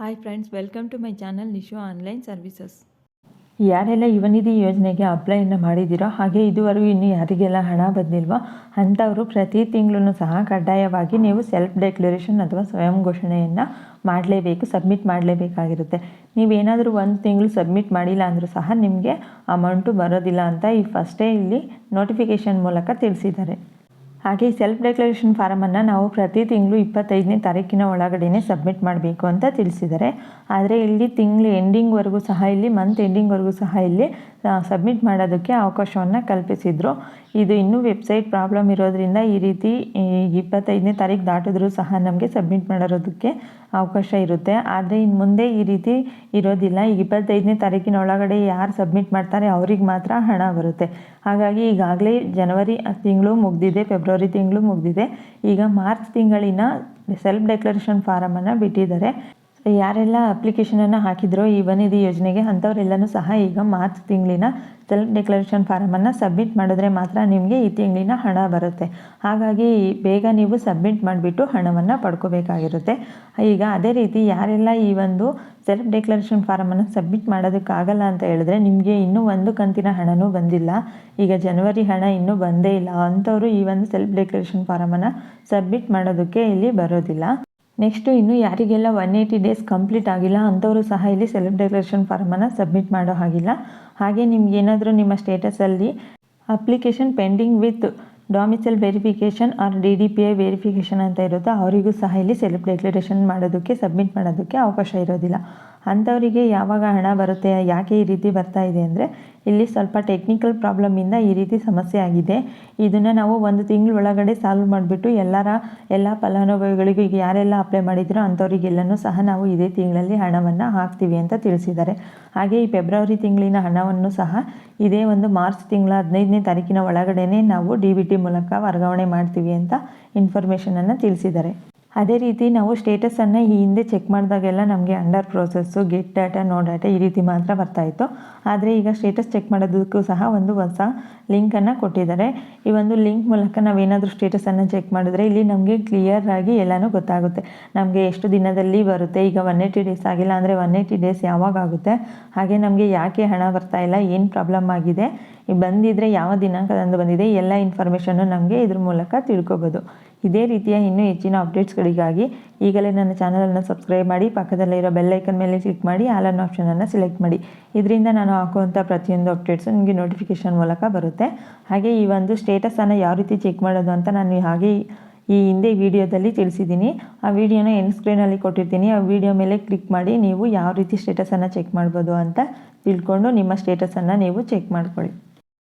Hi friends welcome to my channel Nishu online services ಯಾರೆಲ್ಲ ಯುವನಿಧಿ ಯೋಜನೆಗೆ ಅಪ್ಲೈಯನ್ನು ಮಾಡಿದ್ದೀರೋ ಹಾಗೆ ಇದುವರೆಗೂ ಇನ್ನು ಯಾರಿಗೆಲ್ಲ ಹಣ ಬಂದಿಲ್ವೋ ಅಂಥವರು ಪ್ರತಿ ತಿಂಗಳೂ ಸಹ ಕಡ್ಡಾಯವಾಗಿ ನೀವು ಸೆಲ್ಫ್ ಡೆಕ್ಲರೇಷನ್ ಅಥವಾ ಸ್ವಯಂ ಘೋಷಣೆಯನ್ನು ಮಾಡಲೇಬೇಕು ಸಬ್ಮಿಟ್ ಮಾಡಲೇಬೇಕಾಗಿರುತ್ತೆ. ನೀವೇನಾದರೂ ಒಂದು ತಿಂಗಳು ಸಬ್ಮಿಟ್ ಮಾಡಿಲ್ಲ ಅಂದರೂ ಸಹ ನಿಮಗೆ ಅಮೌಂಟು ಬರೋದಿಲ್ಲ ಅಂತ ಈ ಫಸ್ಟೇ ಇಲ್ಲಿ ನೋಟಿಫಿಕೇಷನ್ ಮೂಲಕ ತಿಳಿಸಿದ್ದಾರೆ. ಹಾಗೆ ಸೆಲ್ಫ್ ಡೆಕ್ಲರೇಷನ್ ಫಾರಮನ್ನು ನಾವು ಪ್ರತಿ ತಿಂಗಳು ಇಪ್ಪತ್ತೈದನೇ ತಾರೀಕಿನ ಒಳಗಡೆನೆ ಸಬ್ಮಿಟ್ ಮಾಡಬೇಕು ಅಂತ ತಿಳಿಸಿದ್ದಾರೆ. ಆದರೆ ಇಲ್ಲಿ ತಿಂಗಳು ಎಂಡಿಂಗ್ವರೆಗೂ ಸಹ ಇಲ್ಲಿ ಮಂತ್ ಎಂಡಿಂಗ್ವರೆಗೂ ಸಹ ಇಲ್ಲಿ ಸಬ್ಮಿಟ್ ಮಾಡೋದಕ್ಕೆ ಅವಕಾಶವನ್ನು ಕಲ್ಪಿಸಿದರು. ಇದು ಇನ್ನೂ ವೆಬ್ಸೈಟ್ ಪ್ರಾಬ್ಲಮ್ ಇರೋದ್ರಿಂದ ಈ ರೀತಿ ಇಪ್ಪತ್ತೈದನೇ ತಾರೀಕು ದಾಟಿದ್ರೂ ಸಹ ನಮಗೆ ಸಬ್ಮಿಟ್ ಮಾಡಿರೋದಕ್ಕೆ ಅವಕಾಶ ಇರುತ್ತೆ. ಆದರೆ ಇನ್ನು ಮುಂದೆ ಈ ರೀತಿ ಇರೋದಿಲ್ಲ. ಈಗ ಇಪ್ಪತ್ತೈದನೇ ತಾರೀಕಿನ ಒಳಗಡೆ ಯಾರು ಸಬ್ಮಿಟ್ ಮಾಡ್ತಾರೆ ಅವ್ರಿಗೆ ಮಾತ್ರ ಹಣ ಬರುತ್ತೆ. ಹಾಗಾಗಿ ಈಗಾಗಲೇ ಜನವರಿ ತಿಂಗಳು ಮುಗಿದಿದೆ ಫೆಬ್ರವರಿ ತಿಂಗಳು ಮುಗಿದಿದೆ. ಈಗ ಮಾರ್ಚ್ ತಿಂಗಳಿನ ಸೆಲ್ಫ್ ಡೆಕ್ಲರೇಷನ್ ಫಾರಮನ್ನು ಬಿಟ್ಟಿದ್ದಾರೆ. ಯಾರೆಲ್ಲ ಅಪ್ಲಿಕೇಶನನ್ನು ಹಾಕಿದ್ರೋ ಈ ವನಿಧಿ ಯೋಜನೆಗೆ ಅಂಥವರೆಲ್ಲನೂ ಸಹ ಈಗ ಮಾರ್ಚ್ ತಿಂಗಳಿನ ಸೆಲ್ಫ್ ಡೆಕ್ಲರೇಷನ್ ಫಾರಮನ್ನು ಸಬ್ಮಿಟ್ ಮಾಡಿದ್ರೆ ಮಾತ್ರ ನಿಮಗೆ ಈ ತಿಂಗಳಿನ ಹಣ ಬರುತ್ತೆ. ಹಾಗಾಗಿ ಬೇಗ ನೀವು ಸಬ್ಮಿಟ್ ಮಾಡಿಬಿಟ್ಟು ಹಣವನ್ನು ಪಡ್ಕೋಬೇಕಾಗಿರುತ್ತೆ. ಈಗ ಅದೇ ರೀತಿ ಯಾರೆಲ್ಲ ಈ ಒಂದು ಸೆಲ್ಫ್ ಡೆಕ್ಲರೇಷನ್ ಫಾರಮನ್ನು ಸಬ್ಮಿಟ್ ಮಾಡೋದಕ್ಕಾಗಲ್ಲ ಅಂತ ಹೇಳಿದ್ರೆ ನಿಮಗೆ ಇನ್ನೂ ಒಂದು ಕಂತಿನ ಹಣನೂ ಬಂದಿಲ್ಲ. ಈಗ ಜನವರಿ ಹಣ ಇನ್ನೂ ಬಂದೇ ಇಲ್ಲ. ಅಂಥವರು ಈ ಒಂದು ಸೆಲ್ಫ್ ಡಿಕ್ಲರೇಷನ್ ಫಾರಮನ್ನು ಸಬ್ಮಿಟ್ ಮಾಡೋದಕ್ಕೆ ಇಲ್ಲಿ ಬರೋದಿಲ್ಲ. ನೆಕ್ಸ್ಟು ಇನ್ನು ಯಾರಿಗೆಲ್ಲ ಒನ್ ಏಯ್ಟಿ ಡೇಸ್ ಕಂಪ್ಲೀಟ್ ಆಗಿಲ್ಲ, ಅಂಥವರು ಸಹ ಇಲ್ಲಿ ಸೆಲ್ಫ್ ಡೆಕ್ಲರೇಷನ್ ಫಾರ್ಮನ್ನು ಸಬ್ಮಿಟ್ ಮಾಡೋ ಹಾಗಿಲ್ಲ. ಹಾಗೆ ನಿಮ್ಗೆ ಏನಾದರೂ ನಿಮ್ಮ ಸ್ಟೇಟಸಲ್ಲಿ application pending with domicile verification R D D P I verification ಅಂತ ಇರುತ್ತೋ, ಅವರಿಗೂ ಸಹ ಇಲ್ಲಿ ಸೆಲ್ಫ್ ಡೆಕ್ಲರೇಷನ್ ಮಾಡೋದಕ್ಕೆ ಸಬ್ಮಿಟ್ ಮಾಡೋದಕ್ಕೆ ಅವಕಾಶ ಇರೋದಿಲ್ಲ. ಅಂಥವರಿಗೆ ಯಾವಾಗ ಹಣ ಬರುತ್ತೆ, ಯಾಕೆ ಈ ರೀತಿ ಬರ್ತಾ ಇದೆ ಅಂದರೆ ಇಲ್ಲಿ ಸ್ವಲ್ಪ ಟೆಕ್ನಿಕಲ್ ಪ್ರಾಬ್ಲಮಿಂದ ಈ ರೀತಿ ಸಮಸ್ಯೆ ಆಗಿದೆ. ಇದನ್ನು ನಾವು ಒಂದು ತಿಂಗಳ ಒಳಗಡೆ ಸಾಲ್ವ್ ಮಾಡಿಬಿಟ್ಟು ಎಲ್ಲರ ಎಲ್ಲ ಫಲಾನುಭವಿಗಳಿಗೂ ಈಗ ಯಾರೆಲ್ಲ ಅಪ್ಲೈ ಮಾಡಿದ್ರೋ ಅಂಥವರಿಗೆಲ್ಲನೂ ಸಹ ನಾವು ಇದೇ ತಿಂಗಳಲ್ಲಿ ಹಣವನ್ನು ಹಾಕ್ತೀವಿ ಅಂತ ತಿಳಿಸಿದ್ದಾರೆ. ಹಾಗೆ ಈ ಫೆಬ್ರವರಿ ತಿಂಗಳಿನ ಹಣವನ್ನು ಸಹ ಇದೇ ಒಂದು ಮಾರ್ಚ್ ತಿಂಗಳ ಹದಿನೈದನೇ ತಾರೀಕಿನ ಒಳಗಡೆನೇ ನಾವು ಡಿ ಬಿ ಟಿ ಮೂಲಕ ವರ್ಗಾವಣೆ ಮಾಡ್ತೀವಿ ಅಂತ ಇನ್ಫಾರ್ಮೇಷನನ್ನು ತಿಳಿಸಿದ್ದಾರೆ. ಅದೇ ರೀತಿ ನಾವು ಸ್ಟೇಟಸನ್ನು ಈ ಹಿಂದೆ ಚೆಕ್ ಮಾಡಿದಾಗೆಲ್ಲ ನಮಗೆ under process get data no data ಈ ರೀತಿ ಮಾತ್ರ ಬರ್ತಾಯಿತ್ತು ಆದರೆ ಈಗ ಸ್ಟೇಟಸ್ ಚೆಕ್ ಮಾಡೋದಕ್ಕೂ ಸಹ ಒಂದು ಹೊಸ ಲಿಂಕನ್ನು ಕೊಟ್ಟಿದ್ದಾರೆ. ಈ ಒಂದು ಲಿಂಕ್ ಮೂಲಕ ನಾವೇನಾದರೂ ಸ್ಟೇಟಸನ್ನು ಚೆಕ್ ಮಾಡಿದ್ರೆ ಇಲ್ಲಿ ನಮಗೆ ಕ್ಲಿಯರ್ ಆಗಿ ಎಲ್ಲನೂ ಗೊತ್ತಾಗುತ್ತೆ. ನಮಗೆ ಎಷ್ಟು ದಿನದಲ್ಲಿ ಬರುತ್ತೆ, ಈಗ ಒನ್ ಏಯ್ಟಿ ಡೇಸ್ ಆಗಿಲ್ಲ ಅಂದರೆ ಒನ್ ಏಯ್ಟಿ ಡೇಸ್ ಯಾವಾಗ ಆಗುತ್ತೆ, ಹಾಗೆ ನಮಗೆ ಯಾಕೆ ಹಣ ಬರ್ತಾ ಇಲ್ಲ, ಏನು ಪ್ರಾಬ್ಲಮ್ ಆಗಿದೆ ಬಂದಿದ್ದರೆ ಯಾವ ದಿನಾಂಕದಂದು ಬಂದಿದೆ ಎಲ್ಲ ಇನ್ಫಾರ್ಮೇಷನ್ನು ನಮಗೆ ಇದ್ರ ಮೂಲಕ ತಿಳ್ಕೊಬೋದು. ಇದೇ ರೀತಿಯ ಇನ್ನೂ ಹೆಚ್ಚಿನ ಅಪ್ಡೇಟ್ಸ್ಗಳಿಗಾಗಿ ಈಗಲೇ ನನ್ನ ಚಾನಲನ್ನು ಸಬ್ಸ್ಕ್ರೈಬ್ ಮಾಡಿ, ಪಕ್ಕದಲ್ಲಿರೋ ಬೆಲ್ಲೈಕನ್ ಮೇಲೆ ಕ್ಲಿಕ್ ಮಾಡಿ ಆಲನ್ ಆಪ್ಷನನ್ನು ಸೆಲೆಕ್ಟ್ ಮಾಡಿ. ಇದರಿಂದ ನಾನು ಹಾಕುವಂಥ ಪ್ರತಿಯೊಂದು ಅಪ್ಡೇಟ್ಸು ನಿಮಗೆ ನೋಟಿಫಿಕೇಷನ್ ಮೂಲಕ ಬರುತ್ತೆ. ಹಾಗೆ ಈ ಒಂದು ಸ್ಟೇಟಸನ್ನು ಯಾವ ರೀತಿ ಚೆಕ್ ಮಾಡೋದು ಅಂತ ನಾನು ಹಾಗೆ ಈ ಹಿಂದೆ ವಿಡಿಯೋದಲ್ಲಿ ತಿಳಿಸಿದ್ದೀನಿ. ಆ ವಿಡಿಯೋನ ಎನ್ ಸ್ಕ್ರೀನಲ್ಲಿ ಕೊಟ್ಟಿರ್ತೀನಿ. ಆ ವಿಡಿಯೋ ಮೇಲೆ ಕ್ಲಿಕ್ ಮಾಡಿ ನೀವು ಯಾವ ರೀತಿ ಸ್ಟೇಟಸನ್ನು ಚೆಕ್ ಮಾಡ್ಬೋದು ಅಂತ ತಿಳ್ಕೊಂಡು ನಿಮ್ಮ ಸ್ಟೇಟಸನ್ನು ನೀವು ಚೆಕ್ ಮಾಡ್ಕೊಳ್ಳಿ.